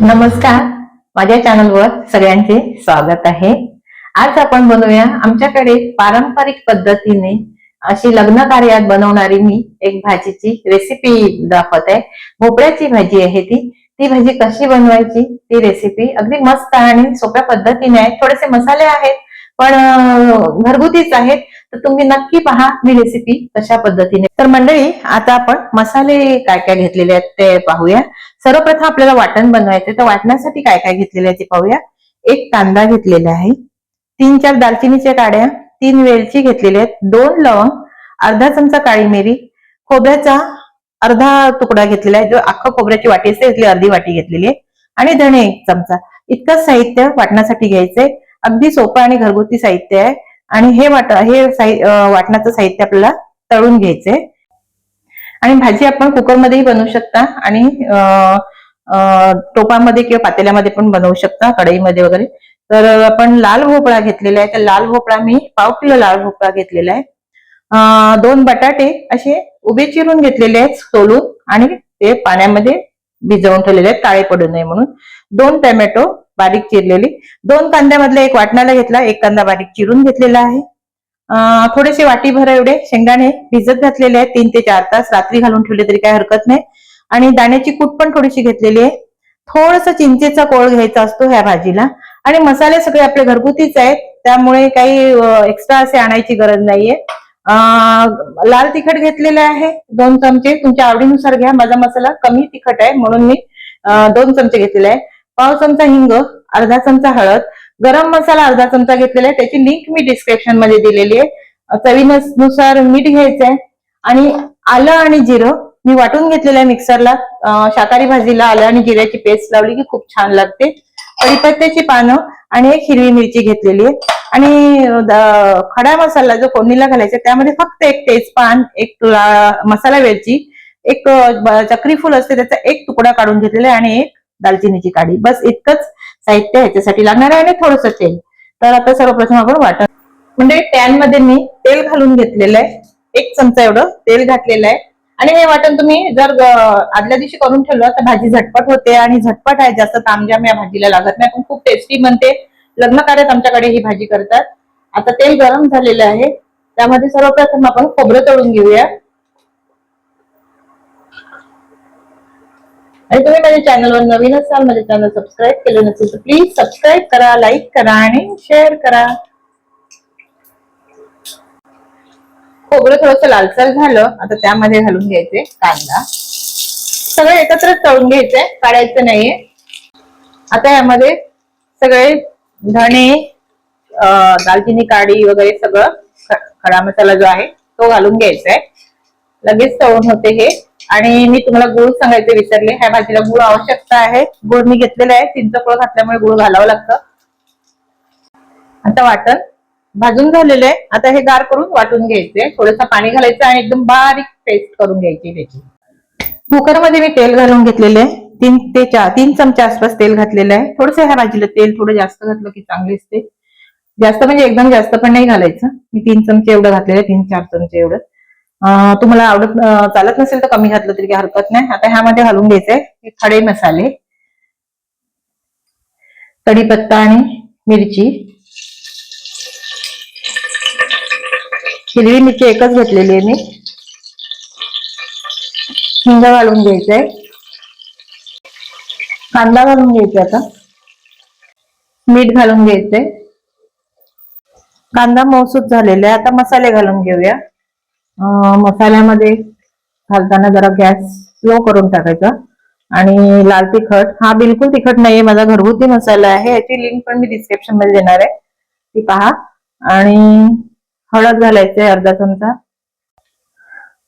नमस्कार. माझ्या चॅनलवर सगळ्यांचे स्वागत आहे. आज आपण बनवूया आमच्याकडे पारंपरिक पद्धतीने अशी लग्न कार्यात बनवणारी मी एक भाजीची रेसिपी दाखवत. आहे भोपळ्याची भाजी आहे ती. ती भाजी कशी बनवायची ती रेसिपी अगदी मस्त आणि सोप्या पद्धतीने आहे थोडेसे मसाले आहेत पण घरगुतीच आहेत. तर तुम्ही नक्की पहा मी रेसिपी कशा पद्धतीने. तर मंडळी आता आपण मसाले काय काय घेतलेले आहेत ते पाहूया. सर्वप्रथम आपल्याला वाटण बनवायचे तर वाटण्यासाठी काय काय घेतलेले आहे ते पाहूया. एक कांदा घेतलेला आहे. तीन चार दालचिनीच्या काड्या तीन वेलची घेतलेल्या आहेत. दोन लवंग अर्धा चमचा काळी मिरी खोबऱ्याचा अर्धा तुकडा घेतलेला आहे. जो अख्खा खोबऱ्याची वाटी असते त्यातली अर्धी वाटी घेतलेली आहे. आणि धणे एक चमचा. इतकंच साहित्य वाटण्यासाठी घ्यायचंय. अगदी सोपं आणि घरगुती साहित्य आहे. आणि हे वाट हे साहि- वाटणाचं साहित्य आपल्याला तळून घ्यायचंय. आणि भाजी आपण कुकरमध्येही बनवू शकता आणि टोपामध्ये किंवा पातेल्यामध्ये पण बनवू शकता कढईमध्ये वगैरे. तर आपण लाल भोपळा घेतलेला आहे. तर लाल भोपळा मी पाव किलो लाल भोपळा घेतलेला आहे. दोन बटाटे असे उभे चिरून घेतलेले आहेत सोलून आणि ते पाण्यामध्ये भिजवून ठेवलेले आहेत. काळे पडू नये म्हणून. दोन टोमॅटो बारीक चिरलेली. दोन कांद्यामधला एक वाटणाला घेतला एक कांदा बारीक चिरून घेतलेला आहे. थोडेसे वाटीभर एवढे शेंगदाणे भिजत घातलेले आहेत तीन ते चार तास रात्री घालून ठेवले तरी काही हरकत नाही. आणि दाण्याची कूट पण थोडीशी घेतलेली आहे. थोडस चिंचेचा कोळ घ्यायचा असतो ह्या भाजीला. आणि मसाले सगळे आपले घरगुतीच आहेत त्यामुळे काही एक्स्ट्रा असे आणायची गरज नाहीये. लाल तिखट घेतलेले आहे दोन चमचे. तुमच्या आवडीनुसार घ्या. माझा मसाला कमी तिखट आहे म्हणून मी दोन चमचे घेतलेले आहे. पाव चमचा हिंग अर्धा चमचा हळद गरम मसाला अर्धा चमचा घेतलेला आहे. त्याची लिंक मी डिस्क्रिप्शनमध्ये दिलेली आहे. चवीनुसार मीठ घ्यायचंय. आणि आलं आणि जिरं मी वाटून घेतलेलं आहे मिक्सरला शाकाहारी भाजीला आलं आणि जिऱ्याची पेस्ट लावली की खूप छान लागते. कढीपत्त्याची पानं आणि एक हिरवी मिरची घेतलेली आहे. आणि खडा मसाला जो फोडणीला घालायचा त्यामध्ये फक्त एक तेजपान एक तुळा- मसाला वेलची एक चक्रीफुल असते त्याचा एक तुकडा काढून घेतलेला आहे आणि एक दालचिनीची काडी. बस इतकंच साहित्य ह्याच्यासाठी लागणार आहे आणि थोडंसं तेल. तर आता सर्वप्रथम आपण वाटण म्हणजे पॅनमध्ये मी तेल घालून घेतलेलं आहे. एक चमचा एवढं तेल घातलेलं आहे. आणि हे वाटण तुम्ही जर आदल्या दिवशी करून ठेवलं तर भाजी झटपट होते आणि झटपट आहे. जास्त तामजाम या भाजीला लागत नाही. पण खूप टेस्टी बनते. लग्न कार्यात आमच्याकडे ही भाजी करतात. आता तेल गरम झालेलं आहे. त्यामध्ये सर्वप्रथम आपण खोबरं तळून घेऊया. आणि तुम्ही माझ्या चॅनलवर नवीन असाल माझे चॅनल सबस्क्राईब केलं नसेल तर प्लीज सबस्क्राईब करा लाईक करा आणि शेअर करा. खोबरं थोडस लालसर झालं आता त्यामध्ये घालून घ्यायचे कांदा. सगळं एकत्र तळून घ्यायचंय काढायचं नाहीये. आता यामध्ये सगळे धणे दालचिनी काडी वगैरे सगळं खडा मसाला जो आहे तो घालून घ्यायचा आहे. लगेच तळून होते हे. आणि मी तुम्हाला गुळ सांगायचे विसरले. ह्या भाजीला गुळ आवश्यकता आहे. गुळ मी घेतलेला आहे. चिंचपोळ घातल्यामुळे गुळ घालावं लागतं. आता वाटण. भाजून झालेलं आहे. आता हे गार करून वाटून घ्यायचे. थोडंसं पाणी घालायचं आणि एकदम बारीक पेस्ट करून घ्यायची त्याची. कुकरमध्ये मी तेल घालून घेतलेले आहे. तीन ते चार तीन चमच्या आसपास तेल घातलेलं आहे. थोडस ह्या भाजीला तेल थोडं जास्त घातलं की चांगली असते. जास्त म्हणजे एकदम जास्त पण नाही घालायचं. मी तीन चमचे एवढं घातलेलं तीन चार चमचे एवढं. तुम्हाला आवडत चालत नसेल तर कमी घातलं तरी काही हरकत नाही. आता ह्यामध्ये घालून घ्यायचंय. खडे मसाले. कढीपत्ता आणि मिरची. हिरवी मिरची एकच घेतलेली आहे मी. हिंग घालून घ्यायचंय. कांदा घालून घ्यायचा आता. मीठ घालून घ्यायचंय. कांदा मौसूद झालेला आहे. आता मसाले घालून घेऊया. मसाल्यामध्ये घालताना जरा गॅस स्लो करून टाकायचा. आणि लाल तिखट हा बिलकुल तिखट नाहीये माझा घरगुती मसाला आहे. याची लिंक पण मी डिस्क्रिप्शनमध्ये देणार आहे. ती पहा. आणि हळद घालायचे अर्धा चमचा.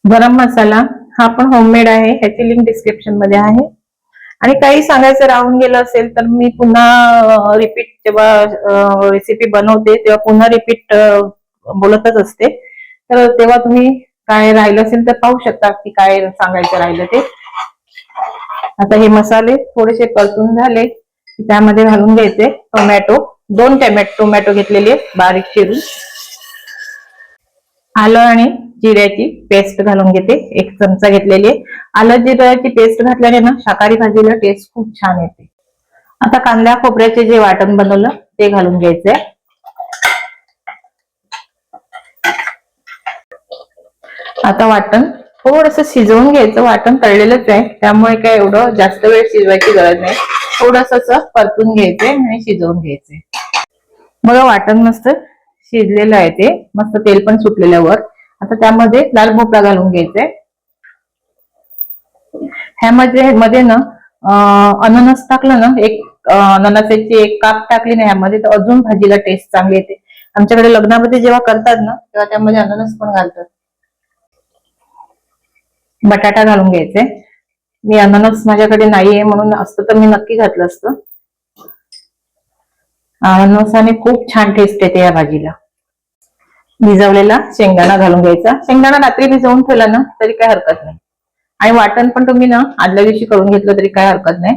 गरम मसाला हा पण होममेड आहे. ह्याची लिंक डिस्क्रिप्शनमध्ये आहे. आणि काही सांगायचं राहून गेलं असेल तर मी पुन्हा रिपीट जेव्हा रेसिपी बनवते तेव्हा पुन्हा रिपीट बोलतच असते. तर तेव्हा तुम्ही काय राहिलं असेल तर पाहू शकता की काय सांगायचं राहिलं ते. आता हे मसाले थोडेसे परतून झाले त्यामध्ये घालून घ्यायचे टोमॅटो. दोन टोमॅटो टोमॅटो घेतलेले बारीक चिरून. आलं आणि जिऱ्याची पेस्ट घालून घेते. एक चमचा घेतलेली आहे. आलं जिऱ्याची पेस्ट घातल्याने ना शाकाहारी भाजीला टेस्ट खूप छान येते. आता कांद्या खोबऱ्याचे जे वाटण बनवलं ते घालून घ्यायचंय. आता वाटण थोडस शिजवून घ्यायचं. वाटण तळलेलंच आहे. त्यामुळे काय एवढं जास्त वेळ शिजवायची गरज नाही. थोडस परतून घ्यायचंय आणि शिजवून घ्यायचंय. बघा वाटण मस्त शिजलेलं आहे ते. मस्त तेल पण सुटलेलं वर आता त्यामध्ये लाल भोपळा घालून घ्यायचंय. ह्यामध्ये मध्ये ना अननस टाकलं ना एक अननसाची एक काप टाकली ना ह्यामध्ये तर अजून भाजीला टेस्ट चांगली येते. आमच्याकडे लग्नामध्ये जेव्हा करतात ना तेव्हा त्यामध्ये अननस पण घालतात. बटाटा घालून घ्यायचे. मी अननस माझ्याकडे नाहीये म्हणून असतं तर मी नक्की घातलं असतं. अननसाने खूप छान टेस्ट येते या भाजीला. भिजवलेला शेंगदाणा घालून घ्यायचा. शेंगदाणा रात्री भिजवून ठेवला ना तरी काय हरकत नाही. आणि वाटण पण तुम्ही ना आदल्या दिवशी करून घेतलं तरी काय हरकत नाही.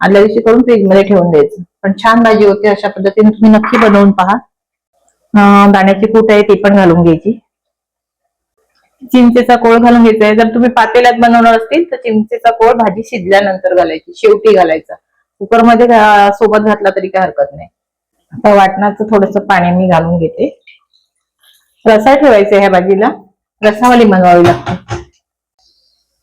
आदल्या दिवशी करून फ्रीजमध्ये ठेवून द्यायचं. पण छान भाजी होते अशा पद्धतीने तुम्ही नक्की बनवून पहा. दाण्याची कूट आहे ती पण घालून घ्यायची. चिंचेचा कोळ घालून घ्यायचा. आहे जर तुम्ही पातेल्यात बनवणार असतील तर चिंचेचा कोळ भाजी शिजल्यानंतर घालायची शेवटी घालायचा. कुकरमध्ये सोबत घातला तरी काय हरकत नाही. आता वाटणाचं थोडस पाणी मी घालून घेते. रसा ठेवायचा ह्या भाजीला रसावाली बनवावी लागते.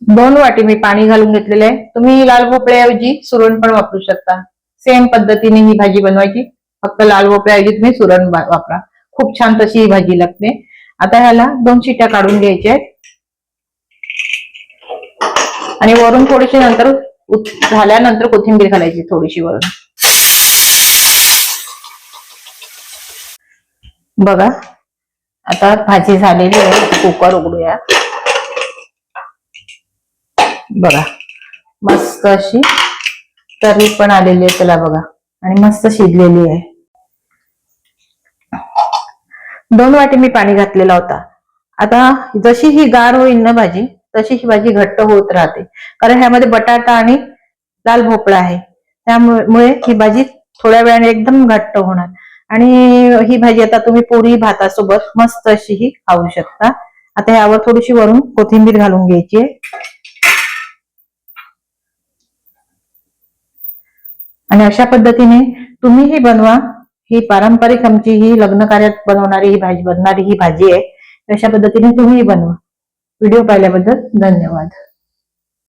दोन वाटी मी पाणी घालून घेतलेले आहे. तुम्ही लाल भोपळ्याऐवजी सुरण पण वापरू शकता. सेम पद्धतीने ही भाजी बनवायची. फक्त लाल भोपळ्याऐवजी तुम्ही सुरण वापरा. खूप छान तशी ही भाजी लागते. आता ह्याला दोन शिट्या काढून घ्यायच्या आहेत. आणि वरून थोडीशी नंतर झाल्यानंतर कोथिंबीर घालायची थोडीशी वरून. बघा आता भाजी झालेली आहे. कुकर उघडूया. बघा मस्त अशी तरी पण आलेली आहे त्याला बघा. आणि मस्त शिजलेली आहे. दोन वाटी मी पाणी घातलेला होता. आता जशी ही गार होईल ना भाजी तशी ही भाजी घट्ट होत राहते. कारण ह्यामध्ये बटाटा आणि लाल भोपळा आहे. त्यामुळे ही भाजी थोड्या वेळाने एकदम घट्ट होणार. आणि ही भाजी आता तुम्ही पोळी भातासोबत मस्त अशी ही खाऊ शकता. आता ह्यावर थोडीशी वरून कोथिंबीर घालून घ्यायची आहे. आणि अशा पद्धतीने तुम्ही ही बनवा. ही पारंपरिक आमची ही लग्न कार्यात बनवणारी ही भाजी बनणारी ही भाजी आहे. अशा पद्धतीने तुम्ही बनवा. व्हिडिओ पाहिल्याबद्दल धन्यवाद.